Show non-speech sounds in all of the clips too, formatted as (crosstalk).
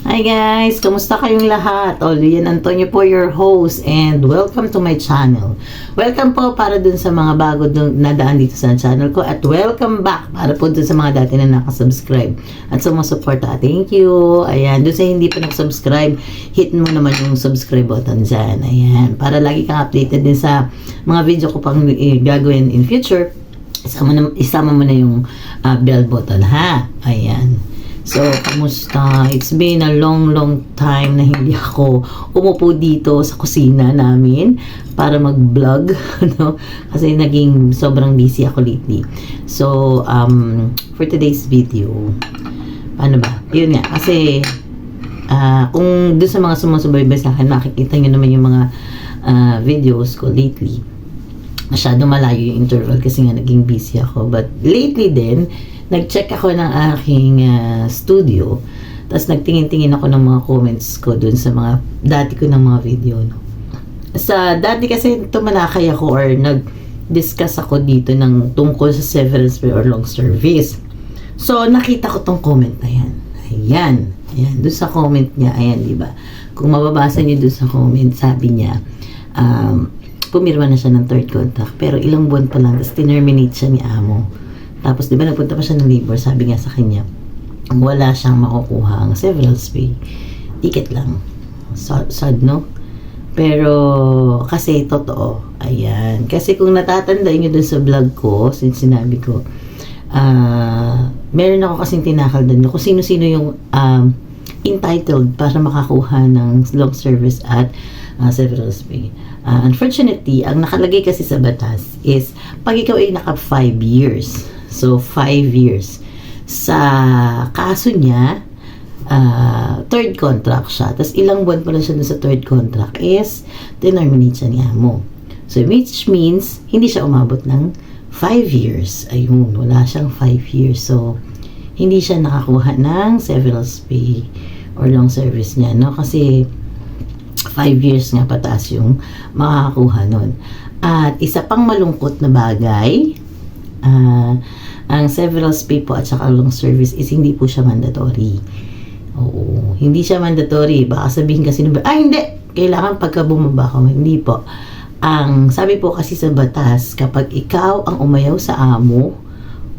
Hi guys! Kamusta kayong lahat? Olian Antonio po your host and welcome to my channel. Welcome po para dun sa mga bago dun, nadaan dito sa channel ko at welcome back para po dun sa mga dati na nakasubscribe at sumusuporta. Thank you! Ayan, dun sa hindi pa nakasubscribe, hit mo naman yung subscribe button dyan. Ayan, para lagi kang updated din sa mga video ko pang eh, gagawin in future. Isama, na, isama mo na yung ah, bell button ha. Ayan. So, kamusta? It's been a long, long time na hindi ako umupo dito sa kusina namin para mag-vlog, (laughs) no? Kasi naging sobrang busy ako lately. So, um, for today's video, ano ba? Yun nga, kasi ah, kung doon sa mga sumusubaybay sa akin, makikita nyo naman yung mga ah, videos ko lately masyado malayo yung interval kasi nga naging busy ako. But lately din, nag-check ako ng aking ah, studio. Tapos nagtingin-tingin ako ng mga comments ko dun sa mga dati ko ng mga video. No? Sa dati kasi tumalakay ako or nag-discuss ako dito ng tungkol sa severance pay or long service. So, nakita ko tong comment na yan. Ayan. Ayan. Doon sa comment niya, ayan, di ba? Kung mababasa niyo doon sa comment, sabi niya, um, pumirma na siya ng third contract. Pero ilang buwan pa lang, tapos tinerminate siya ni amo. Tapos, di ba, nagpunta pa siya ng labor, sabi nga sa kanya, wala siyang makukuha ang severance pay. Ticket lang. Sad, sad no? Pero, kasi totoo, ayan. Kasi kung natatanda nyo dun sa vlog ko, since sinabi ko, ah, meron ako kasing tinakal dun kung sino-sino yung um, entitled para makakuha ng long service at uh, severance pay. Uh, unfortunately, ang nakalagay kasi sa batas is pag ikaw ay naka 5 years, so 5 years, sa kaso niya, uh, third contract siya. Tapos ilang buwan pa lang siya sa third contract is terminate siya ni amo. So which means hindi siya umabot ng 5 years. Ayun, wala siyang 5 years. So hindi siya nakakuha ng severance pay or long service niya, no? Kasi 5 years nga pataas yung makakakuha nun. At isa pang malungkot na bagay, ah, ang severance pay po at saka long service is hindi po siya mandatory. Oo, hindi siya mandatory. Baka sabihin kasi nung, ah hindi, kailangan pagka bumaba ka, hindi po. Ang sabi po kasi sa batas, kapag ikaw ang umayaw sa amo,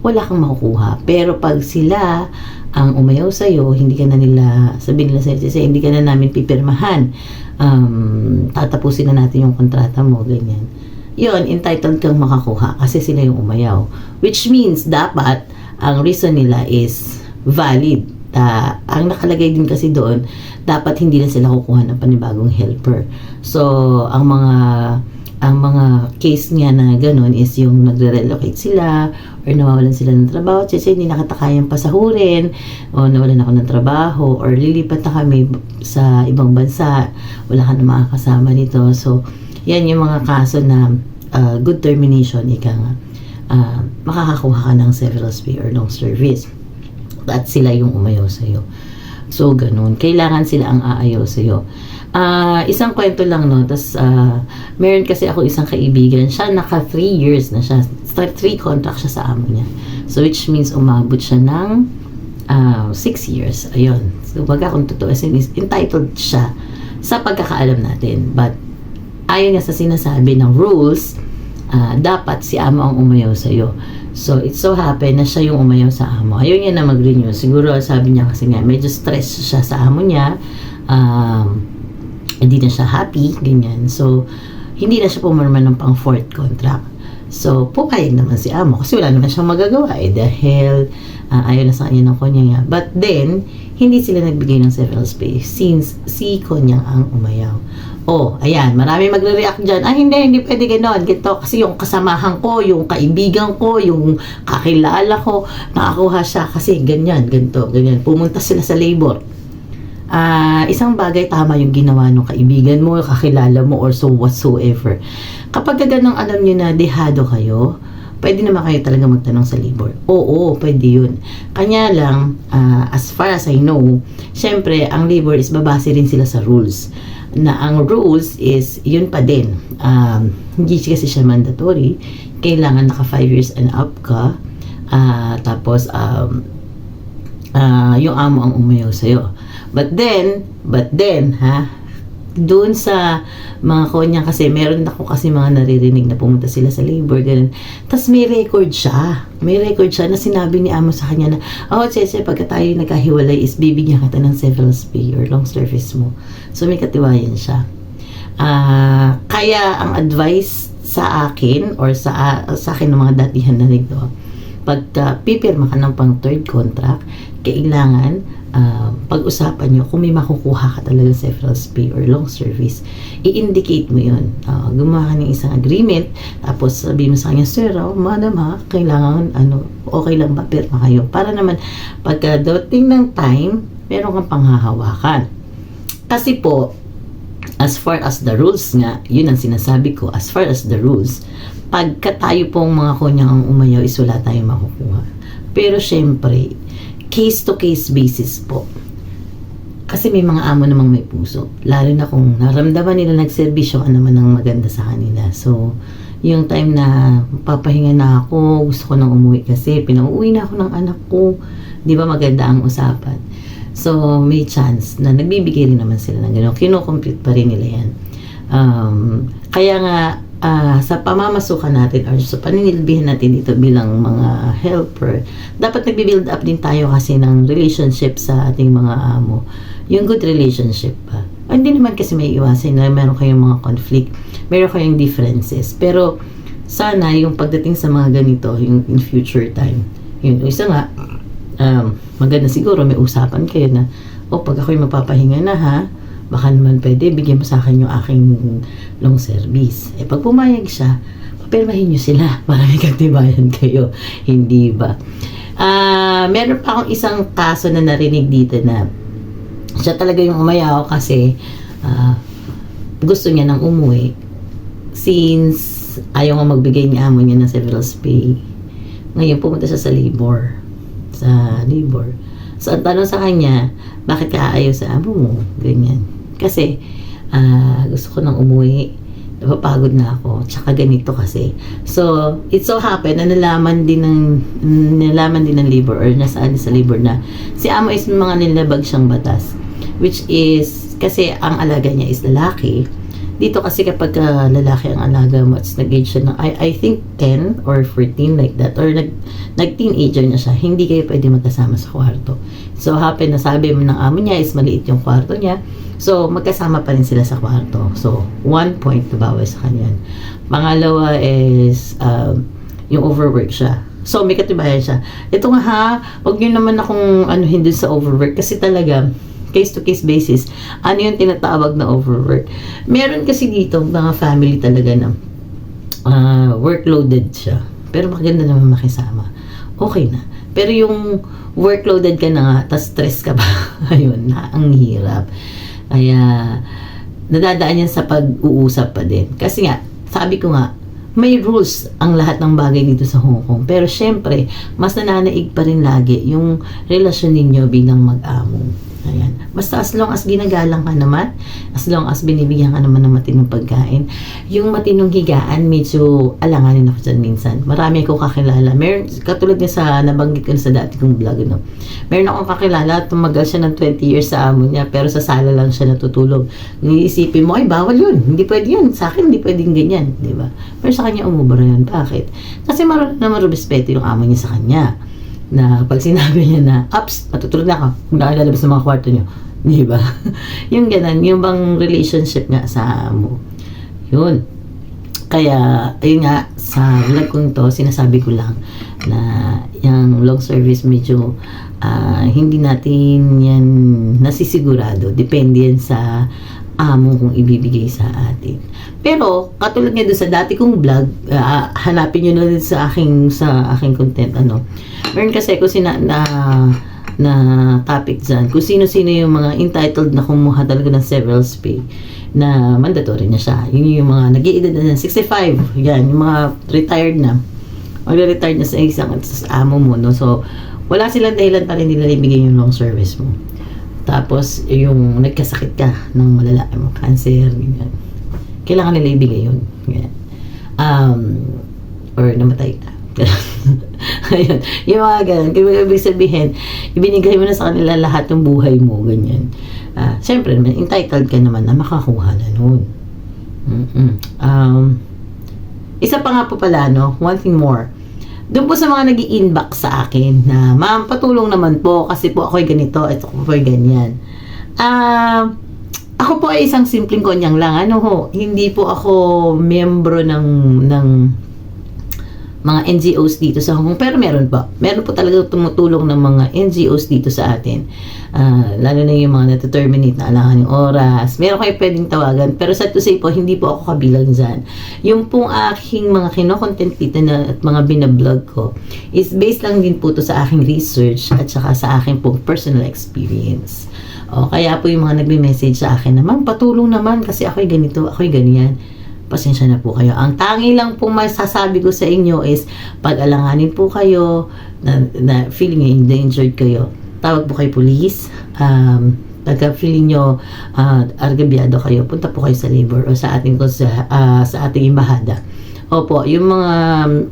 wala kang makukuha. Pero pag sila ang umayaw sa'yo, hindi ka na nila, sabihin nila sa'yo, "Sige, hindi ka na namin pipirmahan. Um, tatapusin na natin yung kontrata mo, ganyan. Yun, entitled kang makakuha kasi sila yung umayaw. Which means, dapat, ang reason nila is valid. Ta, ang nakalagay din kasi doon, dapat hindi na sila kukuha ng panibagong helper. So, ang mga ang mga case niya na ganun is yung nagre-relocate sila or nawawalan sila ng trabaho kasi hindi nakatakayang pasahurin o nawalan ako ng trabaho or lilipat na kami sa ibang bansa wala ka na makakasama nito so yan yung mga kaso na uh, good termination ika nga uh, makakakuha ka ng severance pay or long service at sila yung umayaw sa'yo so ganun kailangan sila ang aayaw sa'yo Ah, isang kwento lang no. Tapos ah, meron kasi ako isang kaibigan, siya naka 3 years na siya. 3 contract siya sa amo niya. So which means umabot siya ng 6 years. Ayun. So baga kung totoo is entitled siya sa pagkakaalam natin. But ayon nga sa sinasabi ng rules, ah, dapat si amo ang umayaw sa iyo. So, it so happen na siya yung umayaw sa amo. Ayaw niya na mag-renew. Siguro, sabi niya kasi nga, medyo stress siya sa amo niya. Um, hindi na siya happy, ganyan. So, hindi na siya pumirma ng pang fourth contract. So, pupayag naman si Amo kasi wala naman siyang magagawa eh dahil uh, ayaw na sa kanya ng konya nga. But then, hindi sila nagbigay ng severance pay since si konya ang umayaw. Oh, ayan, marami magre-react dyan. Ah, hindi, hindi pwede gano'n. Ganito, kasi yung kasamahan ko, yung kaibigan ko, yung kakilala ko, nakakuha siya kasi ganyan, ganito, ganyan. Pumunta sila sa labor uh, isang bagay tama yung ginawa ng kaibigan mo, kakilala mo, or so whatsoever. Kapag ganang alam nyo na dehado kayo, pwede naman kayo talaga magtanong sa labor. Oo, pwede yun. Kanya lang, uh, as far as I know, syempre, ang labor is babase rin sila sa rules. Na ang rules is, yun pa din. Um, hindi kasi siya mandatory. Kailangan naka 5 years and up ka. Uh, tapos, um, ah, yung amo ang umayaw sa'yo. But then, but then, ha, doon sa mga konya kasi meron ako kasi mga naririnig na pumunta sila sa labor ganun. Tapos may record siya. May record siya na sinabi ni amo sa kanya na oh Cheche pagka tayo nagkahiwalay is bibigyan kita ng several pay or long service mo. So may katiwayan siya. Ah, kaya ang advice sa akin or sa sa akin ng mga datihan na nito pagka pipirma ka ng pang third contract kailangan ah, pag-usapan nyo kung may makukuha ka talaga referrals pay or long service, i-indicate mo yun. Ah, gumawa ka ng isang agreement, tapos sabi mo sa kanya, Sir, oh, madam ha, kailangan, ano, okay lang ba, pirma kayo. Para naman, pagka dating ng time, meron kang panghahawakan. Kasi po, as far as the rules nga, yun ang sinasabi ko, as far as the rules, pagka tayo pong mga kunyang ang umayaw, is wala tayong makukuha. Pero syempre, case to case basis po. Kasi may mga amo namang may puso. Lalo na kung naramdaman nila nagserbisyo ka naman ng maganda sa kanila. So, yung time na papahinga na ako, gusto ko nang umuwi kasi pinauwi na ako ng anak ko. Di ba maganda ang usapan? So, may chance na nagbibigay rin naman sila ng gano'n. Kino-complete pa rin nila yan. Um, kaya nga, ah, sa pamamasukan natin or sa paninilbihan natin dito bilang mga helper, dapat nagbi-build up din tayo kasi ng relationship sa ating mga amo. Yung good relationship pa. Ah, hindi naman kasi may iwasan na meron kayong mga conflict, meron kayong differences. Pero, sana yung pagdating sa mga ganito, yung in future time, yun, isa nga, um, maganda siguro may usapan kayo na, oh, pag ako'y mapapahinga na ha, baka naman pwede, bigyan mo sa akin yung aking long service. Eh, pag pumayag siya, papirmahin nyo sila (laughs) para may katibayan kayo. Hindi ba? Ah, meron pa akong isang kaso na narinig dito na siya talaga yung umayaw kasi ah, gusto niya nang umuwi since ayaw nga magbigay ni amo niya ng severance pay. Ngayon pumunta siya sa labor. Sa labor. So, ang tanong sa kanya, bakit ka aayaw sa amo mo? Ganyan. Kasi, ah, gusto ko nang umuwi. Napapagod na ako. Tsaka ganito kasi. So, it so happened na nalaman din ng nalaman din ng labor or nasaan sa labor na si amo is mga nilabag siyang batas. Which is, kasi ang alaga niya is lalaki. Dito kasi kapag ah, lalaki ang alaga mo, at nag-age siya ng, I, I think 10 or 14 like that, or nag, nag-teenager na siya, hindi kayo pwede magkasama sa kwarto. So, happen na sabi mo ng amo niya is maliit yung kwarto niya. So, magkasama pa rin sila sa kwarto. So, one point na bawal sa kanya. Pangalawa is, um, yung overwork siya. So, may katibayan siya. Ito nga ha, wag niyo naman akong ano hindi sa overwork kasi talaga case to case basis, ano yung tinatawag na overwork. Meron kasi dito mga family talaga na ah, workloaded siya. Pero maganda naman makisama. Okay na. Pero yung workloaded ka na nga, tas stress ka pa. (laughs) Ayun na, ang hirap. Kaya, nadadaan yan sa pag-uusap pa din. Kasi nga, sabi ko nga, may rules ang lahat ng bagay dito sa Hong Kong. Pero syempre, mas nananaig pa rin lagi yung relasyon ninyo bilang mag-amo. Ayan. Basta as long as ginagalang ka naman, as long as binibigyan ka naman ng matinong pagkain, yung matinong higaan, medyo alanganin ako dyan minsan. Marami akong kakilala. Meron, katulad niya sa nabanggit ko na sa dati kong vlog, no? Meron akong kakilala, tumagal siya ng 20 years sa amo niya, pero sa sala lang siya natutulog. Iisipin mo, ay bawal yun. Hindi pwede yun. Sa akin, hindi pwedeng ganyan. Di ba? Pero sa kanya, umubra yun. Bakit? Kasi marunong naman respeto yung amo niya sa kanya na pag sinabi niya na, ups, matutulog na ako, kung nakalalabas ng mga kwarto niyo. (laughs) Di ba? (laughs) yung ganun, yung bang relationship nga sa amo. Yun. Kaya, ayun nga, sa vlog kong to, sinasabi ko lang na yung long service medyo ah, hindi natin yan nasisigurado. Depende yan sa amo kung ibibigay sa atin. Pero, katulad nga doon sa dati kong vlog, ah, hanapin nyo na din sa aking, sa aking content, ano. Meron kasi ko sina, na, na topic dyan, kung sino-sino yung mga entitled na kumuha talaga ng several pay na mandatory na siya. Yun yung mga nag-iedad na 65, yan, yung mga retired na. Magre-retire na sa isang sa amo mo, no? So, wala silang dahilan pa rin nila ibigay yung long service mo. Tapos, yung nagkasakit ka ng malala, yung cancer, ganyan. Kailangan nila ibigay yun. Ganyan. Um, or namatay ka. (laughs) Ayun, yung mga ganun. Kaya ibig sabihin, ibinigay mo na sa kanila lahat ng buhay mo, ganyan. Ah, Siyempre, naman, entitled ka naman na makakuha na nun. Mm-mm. Um, isa pa nga po pala, no? One thing more. Doon po sa mga nag inbox sa akin na, ma'am, patulong naman po kasi po ako'y ganito, ito po ako'y ganyan. Ah, ako po ay isang simpleng konyang lang. Ano ho, hindi po ako miyembro ng, ng mga NGOs dito sa Hong Kong. Pero meron po. Meron po talaga tumutulong ng mga NGOs dito sa atin. Ah, lalo na yung mga na-terminate na alangan yung oras. Meron kayo pwedeng tawagan. Pero sa to say po, hindi po ako kabilang dyan. Yung pong aking mga kinokontent dito na, at mga binablog ko is based lang din po to sa aking research at saka sa aking pong personal experience. O, kaya po yung mga nagme-message sa akin na, Ma'am, patulong naman kasi ako'y ganito, ako'y ganyan pasensya na po kayo. Ang tangi lang po masasabi ko sa inyo is pag-alanganin po kayo na, na feeling endangered kayo. Tawag po kay police. Um, pagka feeling nyo uh, argabyado kayo, punta po kayo sa labor o sa ating uh, sa ating embahada. Opo, yung mga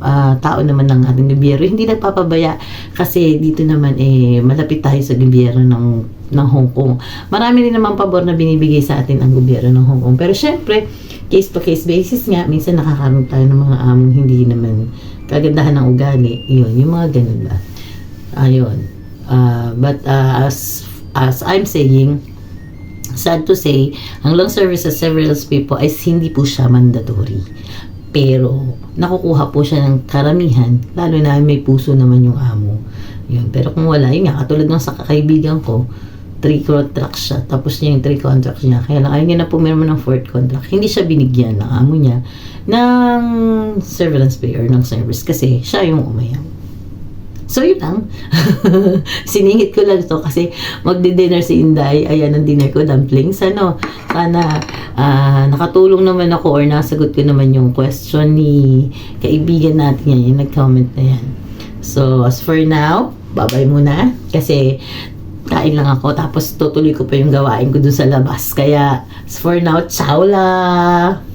ah, tao naman ng ating gobyerno hindi nagpapabaya kasi dito naman eh malapit tayo sa gobyerno ng ng Hong Kong. Marami rin naman pabor na binibigay sa atin ang gobyerno ng Hong Kong. Pero syempre, case to case basis nga, minsan nakakaroon tayo ng mga among hindi naman kagandahan ng ugali. Yun, yung mga ganun ba. Ayun. Ah, but ah, as as I'm saying, sad to say, ang long service sa several people ay hindi po siya mandatory. Pero, nakukuha po siya ng karamihan, lalo na may puso naman yung amo. Yun. Pero kung wala, yun nga, katulad ng sa kakaibigan ko, three contracts siya. Tapos niya yung three contracts niya. Kaya lang, ayaw niya na pumirma ng fourth contract. Hindi siya binigyan ng amo niya ng surveillance pay or ng service kasi siya yung umayaw. So, yun lang. (laughs) Siningit ko lang to kasi magdi-dinner si Inday. Ayan ang dinner ko, dumplings. Ano, sana ah, nakatulong naman ako or nasagot ko naman yung question ni kaibigan natin yan, yung nag-comment na yan. So, as for now, babay muna. Kasi, kain lang ako. Tapos, tutuloy ko pa yung gawain ko dun sa labas. Kaya, for now, ciao la!